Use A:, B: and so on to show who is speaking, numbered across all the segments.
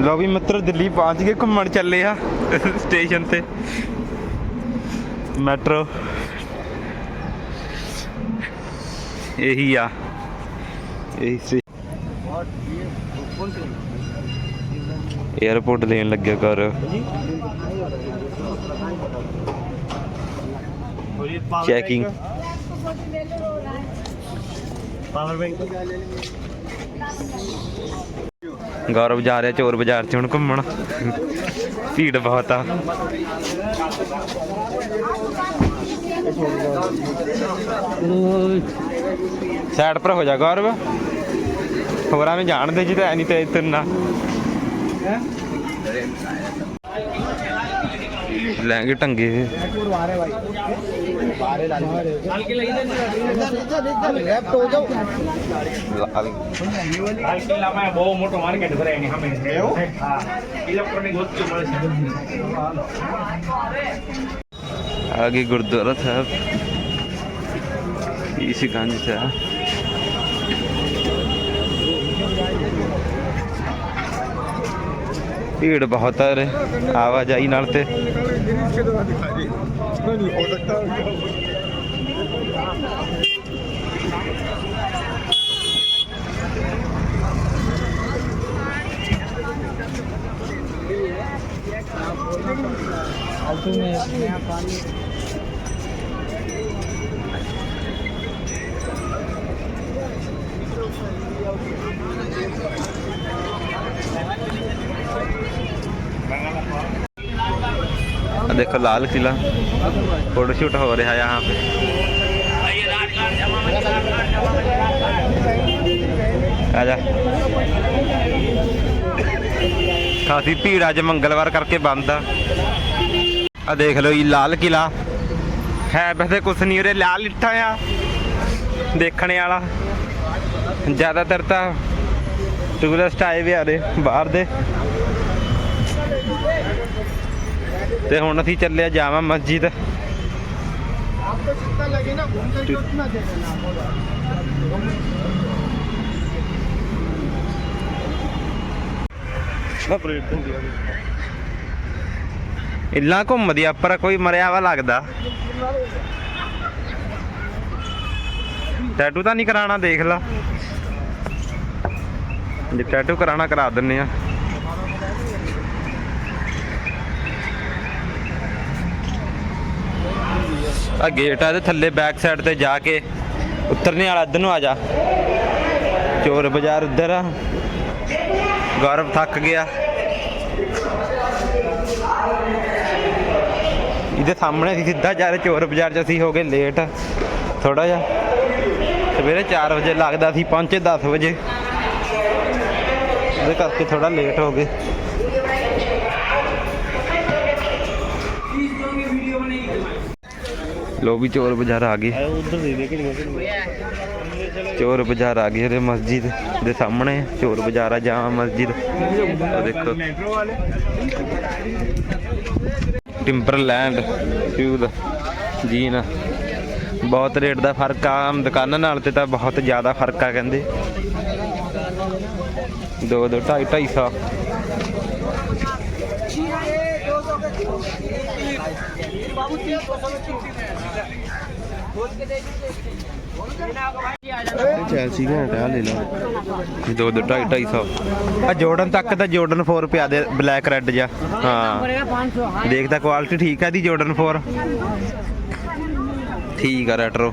A: ਲੋ ਵੀ ਮਿੱਤਰ, ਦਿੱਲੀ ਪਹੁੰਚ ਗਏ, ਘੁੰਮਣ ਚੱਲੇ ਆ ਸਟੇਸ਼ਨ ਤੇ। ਮੈਟਰੋ। ਇਹੀ ਆ। ਇਹੀ ਸੀ। 에어ਪੋਰਟ ਦੇਣ ਲੱਗਿਆ ਕਰ ਚੈਕਿੰਗ
B: ਪਾਵਰ ਬੈਂਕ
A: ਗੌਰਵ ਜਾ ਰਿਹਾ, ਚੋਰ ਬਾਜ਼ਾਰ 'ਚ ਹੁਣ ਘੁੰਮਣ। ਭੀੜ ਬਹੁਤ ਆ। ਸਾਈਡ ਪਰ ਹੋ ਜਾ ਗੌਰਵ। ਹੋਰਾਂ ਮੈਂ ਜਾਣਦੇ ਜੀ ਤਾਂ ਐ ਨਹੀਂ ਤੇ ਤੁਰਨਾ ਲਹਿੰਗੇ ਟੰਗੇ। લાલ
B: કિલ્લામાં બહુ મોટો માર્કેટ ભરાય એની સામે હા ઇલેક્ટ્રોનિક વસ્તુ મળે છે
A: आगे गुरुद्वारा साहब इसी गंज से ਭੀੜ ਬਹੁਤ ਹੈ ਰੇ ਆਵਾਜਾਈ ਨਾਲ ਤੇ आ देखो लाल किला फोटो शूट हो रहा है यहाँ पे आजा ਕਾਫੀ ਭੀੜ ਅੱਜ ਮੰਗਲਵਾਰ ਕਰਕੇ ਬੰਦ ਆ ਆ ਦੇਖ ਲਓ ਇਹ ਲਾਲ ਕਿਲਾ ਹੈ ਵੈਸੇ ਕੁਛ ਨਹੀਂ ਉਰੇ ਲਾਲ ਇੱਟਾਂ ਆ ਦੇਖਣੇ ਵਾਲਾ ਜ਼ਿਆਦਾਤਰ ਤਾਂ ਟੂਰਿਸਟ ਆਏ ਵੀ ਆ ਰਹੇ ਬਾਹਰ ਦੇ ਤੇ ਹੁਣ ਅਸੀਂ ਚੱਲਿਆ ਜਾਵਾ ਮਸਜਿਦ। ਇੱਲਾ ਘੁੰਮਦੀ ਆ, ਪਰ ਕੋਈ ਮਰਿਆ ਵਾ ਲੱਗਦਾ। ਟੈਟੂ ਤਾਂ ਨਹੀਂ ਕਰਾਣਾ ਦੇਖ ਲਾ। ਜੇ ਟੈਟੂ ਕਰਾਣਾ ਕਰਾ ਦਿੰਨੇ ਆ। ਆ ਗੇਟ ਆ ਇਹਦੇ ਥੱਲੇ ਬੈਕ ਸਾਈਡ ਤੇ ਜਾ ਕੇ ਉਤਰਨੇ ਵਾਲਾ ਇੱਧਰ ਨੂੰ ਆ ਜਾ। ਚੋਰ ਬਾਜ਼ਾਰ ਉੱਧਰ ਆ। ਗੌਰਵ ਥੱਕ ਗਿਆ। ਇਹਦੇ ਸਾਹਮਣੇ ਸੀ ਸਿੱਧਾ ਜਾ ਰਹੇ, ਚੋਰ ਬਾਜ਼ਾਰ 'ਚ ਅਸੀਂ ਹੋ ਗਏ ਲੇਟ ਥੋੜਾ ਜਿਹਾ। ਸਵੇਰੇ 4 ਵਜੇ ਲੱਗਦਾ ਸੀ, ਪਹੁੰਚੇ 10 ਵਜੇ। ਉਹਦੇ ਕਰਕੇ ਥੋੜਾ ਲੇਟ ਹੋ ਗਏ। ਲੋ ਵੀ ਚੋਰ ਬਾਜ਼ਾਰ ਆ ਗਏ।
B: ਉਧਰ ਦੇ ਦੇ ਕਿਹੜੀਆਂ ਕਿਹੜੀਆਂ?
A: ਚੋਰ ਬਾਜ਼ਾਰ ਆ ਗਏ ਰੇ ਮਸਜਿਦ ਦੇ ਸਾਹਮਣੇ। ਚੋਰ ਬਾਜ਼ਾਰ ਆ ਜਾਮਾ ਮਸਜਿਦ। ਉਹ ਦੇਖੋ। ਟਿੰਬਰਲੈਂਡ ਫਿਊਲ ਜੀਨ ਬਹੁਤ ਰੇਟ ਦਾ ਫ਼ਰਕ ਆ। ਆਮ ਦੁਕਾਨਾਂ ਨਾਲ ਤੇ ਤਾਂ ਬਹੁਤ ਜ਼ਿਆਦਾ ਫ਼ਰਕ ਆ ਕਹਿੰਦੇ। ਦੋ ਦੋ ਢਾਈ ਢਾਈ ਸੌ।
B: ਚੈਲਸੀ ਘੰਟਾ ਲੈ ਲਾ
A: ਦੋ ਦੋ ਢਾਈ ਢਾਈ ਸੌ। ਆ ਜੋਰਡਨ ਤੱਕ ਤਾਂ ਜੋਰਡਨ 4 ਪਿਆ ਦੇ ਬਲੈਕ ਰੈੱਡ ਜਾ ਹਾਂ। ਦੇਖਦਾ ਕੁਆਲਿਟੀ ਠੀਕ ਆ ਦੀ ਜੋਰਡਨ 4 ਠੀਕ ਆ ਰੈਟਰੋ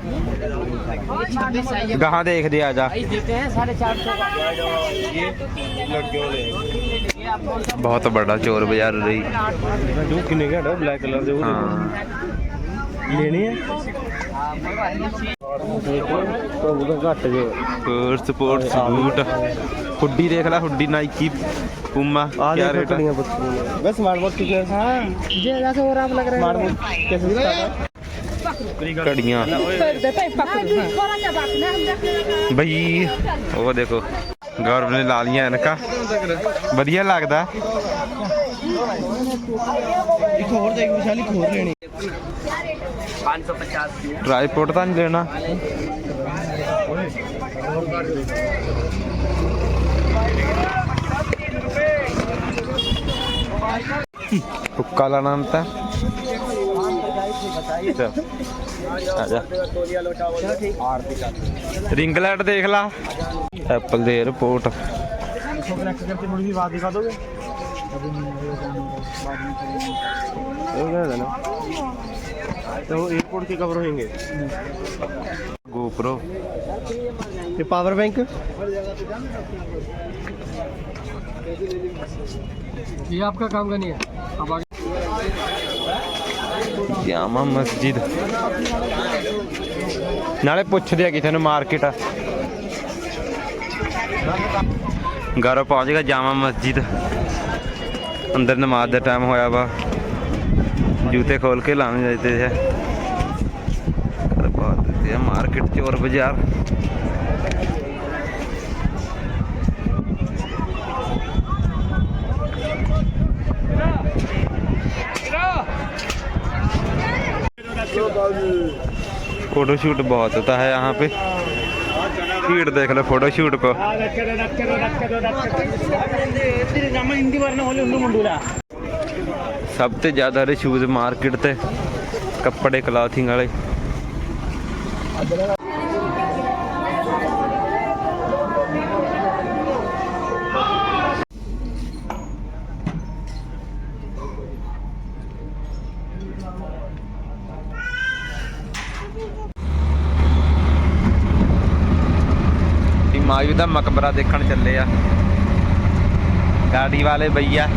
A: ਗਾਹਾਂ ਦੇਖਦੇ ਆ ਜਾ
C: देते हैं साढ़े चार सौ का
B: ਲੜਕਿਆਂ ਵਾਲੇ
A: ਬਹੁਤ ਵੱਡਾ ਚੋਰ ਬਾਜ਼ਾਰ ਰਹੀ
B: ਜੋ ਕਿੰਨੇ ਘੰਟਾ ਬਲੈਕ ਕਲਰ ਦੇ ਉਹ
A: ਹਾਂ
B: ਲੈਣੇ ਆ ਉਹਦਾ ਘੱਟ ਜੇ
A: ਹੋਰ ਸਪੋਰਟਸ ਬੂਟ ਹੁੱਡੀ ਦੇਖ ਲੈ ਹੁੱਡੀ ਨਾਈਕੀ ਪੂਮਾ
B: ਆ
A: ਕੀ
B: ਦੇ
A: ਰੇਟ
B: ਕੱਟੀਆਂ ਬੱਚੀਆਂ ਵੈਸੇ ਸਮਾਰਟ ਵਾਚ ਕਿੰਨੇ
C: हाँ ये जैसे और आप लग रहे
B: ਸਮਾਰਟ ਵਾਚ ਕਿੰਨੇ ਸਟਾਰਟ
C: ਕੜੀਆਂ
A: ਬਈ, ਉਹ ਦੇਖੋ, ਗੌਰਵ ਨੇ ਲਾ ਲੀਆਂ ਐਨਕਾਂ। ਵਧੀਆ ਲੱਗਦਾ।
B: ਇੱਕ ਹੋਰ ਦੇਖ ਵਿਸ਼ਾਲ ਇੱਕ ਹੋਰ ਲੈਣੀ
A: 550 ਟ੍ਰਾਈਪੋਡ ਤਾਂ ਨਹੀਂ ਲੈਣਾ ਹੁੱਕਾ ਲਾਣਾ ਹੁੰਦਾ ਰਿੰਗ ਲਾਈਟ ਦੇਖ ਲਾ ਐਪਲ ਦੇ 에어ਪੋਰਟ
B: कनेक्ट करके थोड़ी सी बात दिखा दोगे तो एयरपोर्ट के कवर होंगे
A: गोप्रो
C: ये पावर बैंक ये आपका काम का नहीं है अब आगे
A: ਜਾਮਾ ਮਸਜਿਦ। ਨਾਲੇ ਪੁੱਛਦੇ ਆ ਕਿਸੇ ਨੂੰ ਮਾਰਕੀਟ ਘਰ ਪਹੁੰਚ ਗਿਆ ਜਾਮਾ ਮਸਜਿਦ। ਅੰਦਰ ਨਮਾਜ਼ ਦਾ ਟਾਈਮ ਹੋਇਆ ਵਾ। ਜੂਤੇ ਖੋਲ ਕੇ ਲਾਣੇ ਜਾਂਦੇ ਹੈ ਘਰ ਬਾਤ ਤੇ ਮਾਰਕੀਟ, ਚੋਰ ਬਾਜ਼ਾਰ। फोटो शूट बहुत होता है यहाँ पे भीड़ देख लो फोटो शूट को ਸਭ ਤੋਂ ਜ਼ਿਆਦਾ ਰੇ ਸ਼ੂਜ਼ ਮਾਰਕੀਟ ਤੇ ਕੱਪੜੇ ਕਲਾਥਿੰਗ ਵਾਲੇ। ਹਿਮਾਯੂ ਦਾ ਮਕਬਰਾ ਦੇਖਣ ਚੱਲੇ ਆ ਗਾੜੀ ਵਾਲੇ ਭਈਆ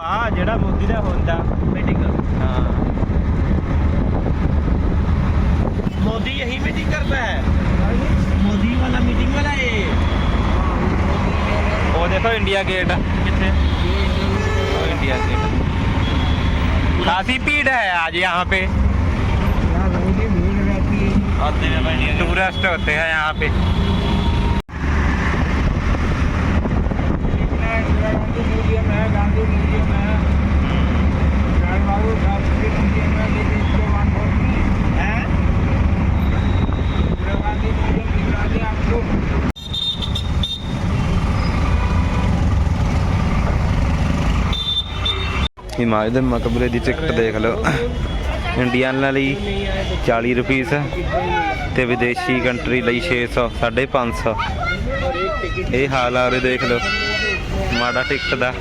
B: ਆ ਜਿਹੜਾ ਮੋਦੀ ਦਾ ਹੁੰਦਾ ਮੀਟਿੰਗ
A: ਹਾਂ
B: मोदी यही मीटिंग करता है मोदी वाला मीटिंग वाला ये
A: ਉਹ ਦੇਖੋ ਇੰਡੀਆ ਗੇਟ
B: कितने
A: वो इंडिया गेट काफी भीड़ है आज यहाँ पे
B: आते हैं भाई
A: टूरिस्ट होते हैं यहाँ पे
B: म्यूजियम है गांधी म्यूजियम है लाल बहादुर शास्त्री म्यूजियम है लेकिन इसके वहाँ बहुत नहीं है इंदिरा गांधी म्यूजियम दिखा दिया
A: ਇੰਡੀਅਨ ਲਈ 40 ਰੁਪੀਸ ਤੇ ਵਿਦੇਸ਼ੀ ਕੰਟਰੀ ਲਈ 600 550 ਇਹ ਹਾਲ ਆ ਉਰੇ ਦੇਖ ਲਓ। ਮਾੜਾ ਟਿਕਟ ਦਾ।